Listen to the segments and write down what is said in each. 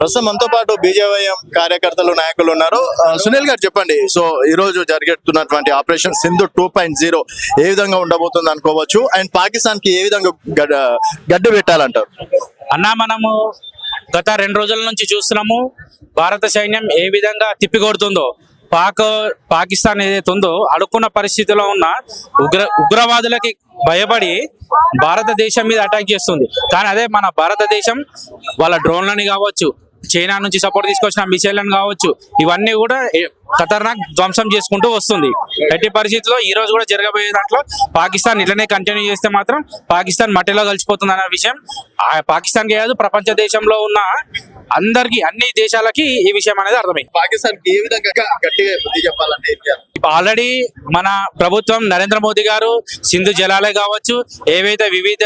ప్రస్తుతం మనతో పాటు బీజేవైఎం కార్యకర్తలు నాయకులు ఉన్నారు. సునీల్ గారు చెప్పండి. సో ఈ రోజు జరుగుతున్నటువంటి operation Sindhu two point zero ఏ విధంగా ఉండబోతుంది అనుకోవచ్చు? అండ్ పాకిస్తాన్కి ఏ విధంగా గడ్డ గడ్డి పెట్టాలంటారు? అన్నా మనము గత రెండు రోజుల నుంచి చూస్తున్నాము భారత సైన్యం ఏ విధంగా తిప్పికొడుతుందో పాక్ పాకిస్తాన్ ఏదైతే ఉందో అడుక్కున్న పరిస్థితిలో ఉన్న ఉగ్ర ఉగ్రవాదులకి భయపడి భారతదేశం మీద అటాక్ చేస్తుంది. కానీ అదే మన భారతదేశం వాళ్ళ డ్రోన్లని కావచ్చు చైనా నుంచి సపోర్ట్ తీసుకొచ్చిన మిసైల్లను కావచ్చు ఇవన్నీ కూడా ఖతర్నాక్ ధ్వంసం చేసుకుంటూ వస్తుంది. ఎట్టి పరిస్థితుల్లో ఈ రోజు కూడా జరగబోయే దాంట్లో పాకిస్తాన్ ఇట్లనే కంటిన్యూ చేస్తే మాత్రం పాకిస్తాన్ మట్టిలో కలిసిపోతుంది అనే విషయం పాకిస్తాన్ కాదు ప్రపంచ దేశంలో ఉన్న అందరికి అన్ని దేశాలకి ఈ విషయం అనేది అర్థమైంది. పాకిస్తాన్ ఏ విధంగా గట్టిగా చెప్పాలంటే? ఆల్రెడీ మన ప్రభుత్వం నరేంద్ర మోదీ గారు సింధు జలాలే కావచ్చు ఏవైతే వివిధ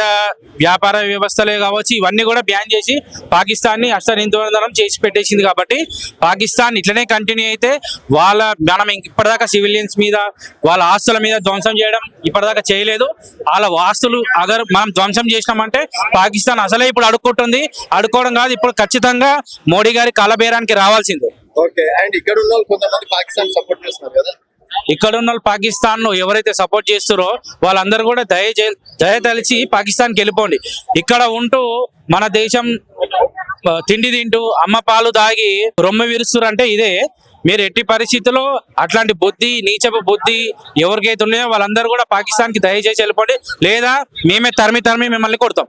వ్యాపార వ్యవస్థలే కావచ్చు ఇవన్నీ కూడా బ్యాన్ చేసి పాకిస్తాన్ని అష్టనిందనం చేసి పెట్టేసింది కాబట్టి పాకిస్తాన్ ఇట్లనే కంటిన్యూ అయితే వాళ్ళ మనం ఇప్పటిదాకా సివిలియన్స్ మీద వాళ్ళ ఆస్తుల మీద ధ్వంసం చేయడం ఇప్పటిదాకా చేయలేదు. వాళ్ళ ఆస్తులు అగర్ మనం ధ్వంసం చేసినామంటే పాకిస్తాన్ అసలే ఇప్పుడు అడుక్కుంటుంది. అడుక్కోవడం కాదు ఇప్పుడు ఖచ్చితంగా మోడీ గారి కలబేరానికి రావాల్సిందే. ఓకే అండ్ ఇక్కడ ఉన్న కొంతమంది పాకిస్తాన్ సపోర్ట్ చేస్తున్నారు కదా. ఇక్కడ ఉన్న వాళ్ళు పాకిస్తాన్ను ఎవరైతే సపోర్ట్ చేస్తారో వాళ్ళందరూ కూడా దయ దయ తలిచి పాకిస్తాన్కి వెళ్ళిపోండి. ఇక్కడ ఉంటూ మన దేశం తిండి తింటూ అమ్మ పాలు దాగి రొమ్మ విరుస్తురు అంటే ఇదే. మీరు ఎట్టి పరిస్థితుల్లో అట్లాంటి బుద్ధి నీచపు బుద్ధి ఎవరికైతే ఉన్నాయో వాళ్ళందరూ కూడా పాకిస్తాన్కి దయచేసి వెళ్ళిపోండి. లేదా మేమే తరిమి తరిమి మిమ్మల్ని కొడతాం.